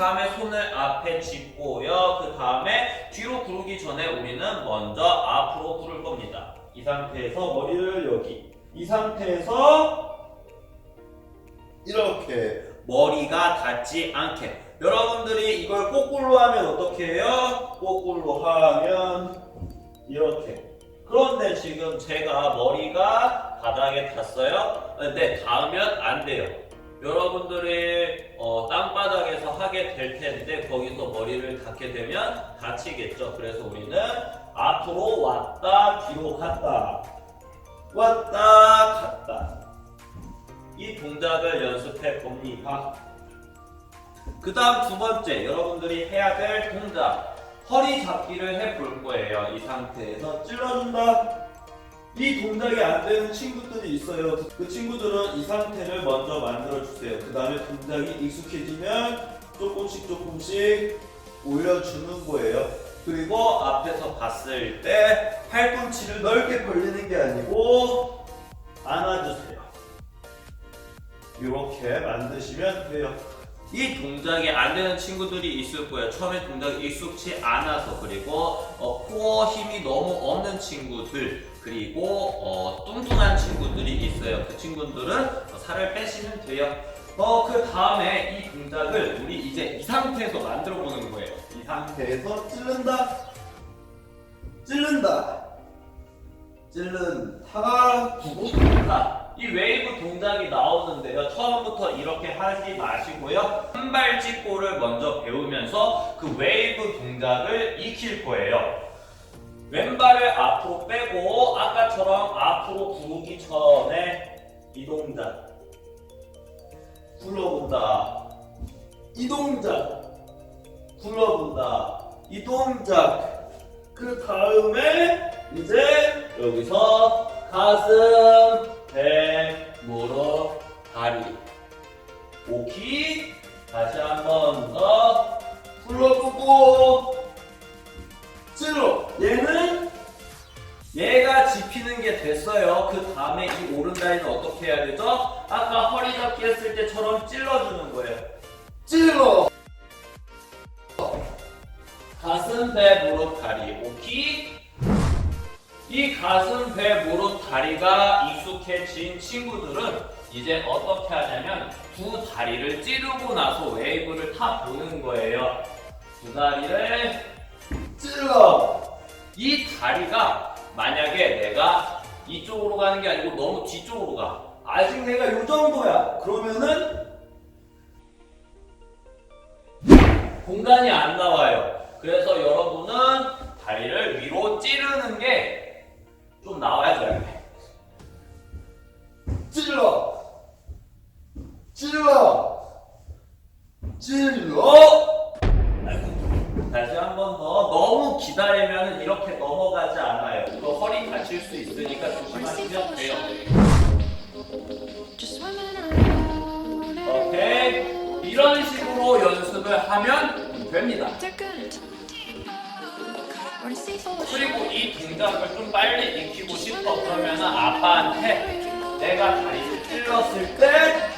다음에 손을 앞에 짚고요. 그 다음에 뒤로 구르기 전에 우리는 먼저 앞으로 구를 겁니다. 이 상태에서 머리를 여기. 이 상태에서 이렇게 머리가 닿지 않게. 여러분들이 이걸 거꾸로 하면 어떻게 해요? 거꾸로 하면 이렇게. 그런데 지금 제가 머리가 바닥에 닿았어요. 근데 닿으면 안 돼요. 여러분들이 어, 땅바닥에서 하게 될 텐데 거기서 머리를 닿게 되면 다치겠죠. 그래서 우리는 앞으로 왔다 뒤로 갔다 왔다 갔다 이 동작을 연습해 봅니다. 그 다음 두 번째 여러분들이 해야 될 동작 허리 잡기를 해 볼 거예요. 이 상태에서 찔러준다. 이 동작이 안 되는 친구들이 있어요. 그 친구들은 이 상태를 먼저 만들어 주세요. 그 다음에 동작이 익숙해지면 조금씩 조금씩 올려주는 거예요. 그리고 앞에서 봤을 때 팔꿈치를 넓게 벌리는 게 아니고 안아주세요. 이렇게 만드시면 돼요. 이 동작이 안 되는 친구들이 있을 거예요. 처음에 동작이 익숙치 않아서 그리고 어, 코어 힘이 너무 없는 친구들 그리고 어, 뚱뚱한 친구들이 있어요. 그 친구들은 어, 살을 빼시면 돼요. 어, 그 다음에 이 동작을 우리 이제 이 상태에서 만들어 보는 거예요. 이 상태에서 찌른다, 찌른다, 찌른다, 구부다. 이 웨이브 동작이 나오는데요. 처음부터 이렇게 하지 마시고요. 한발찍고를 먼저 배우면서 그 웨이브 동작을 익힐 거예요. 왼발을 앞으로 빼고 아까처럼 앞으로 구르기 전에 이 동작 굴러본다. 이 동작 굴러본다. 이 동작 그 다음에 이제 여기서 가슴, 배, 무릎, 다리. 오키? 다시 한 번 더. 굴러보고. 찔러 얘는 얘가 집히는 게 됐어요. 그 다음에 이 오른 다리는 어떻게 해야 되죠? 아까 허리 잡기 했을 때처럼 찔러주는 거예요. 찔러. 가슴, 배, 무릎, 다리. 오키 이 가슴, 배, 무릎, 다리가 익숙해진 친구들은 이제 어떻게 하냐면 두 다리를 찌르고 나서 웨이브를 타 보는 거예요. 두 다리를 찔러. 이 다리가 만약에 내가 이쪽으로 가는 게 아니고 너무 뒤쪽으로 가. 아직 내가 이 정도야. 그러면은 공간이 안 나와요. 그래서 여러분은 다리를 위로 찌르는 게 좀 나와야죠. 이렇게. 찔러, 찔러, 찔러. 아이고, 다시 한 번 더. 너무 기다리면 이렇게 넘어가지 않아요. 이거 허리 다칠 수 있으니까 조심하시면 돼요. 오케이. 이런 식으로 연습을 하면 됩니다. 그리고 이 동작을 좀 빨리 싶어 그러면은 아빠한테 내가 다리를 찔렀을 때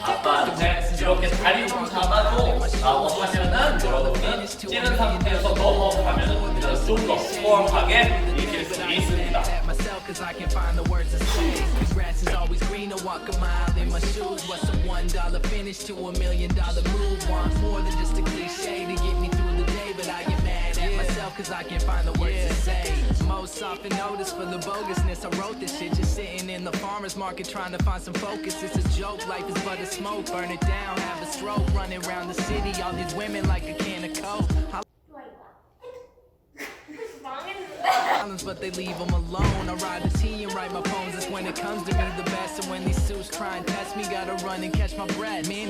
아빠한테 이렇게 다리 좀 잡아줘 라고 하면은 여러분은 찌른 상태에서 넘어가면은 우리는 좀더 수월하게 익힐 수 있습니다 cause I can't find the words to say. Grass is always greener, walk a mile in my shoes. What's a one dollar finish to a million dollar move? Want more than just a cliche to get me through the day, but I get mad at myself cause I can't find the words to say. Most often notice for the bogusness. I wrote this shit just sitting in the farmer's market trying to find some focus. It's a joke, life is but a smoke. Burn it down, have a stroke, running around the city. All these women like a can of coke. I but they leave them alone. I ride the T and write my poems. It's when it comes to me the best. And when these suits try and test me, gotta run and catch my breath. Man,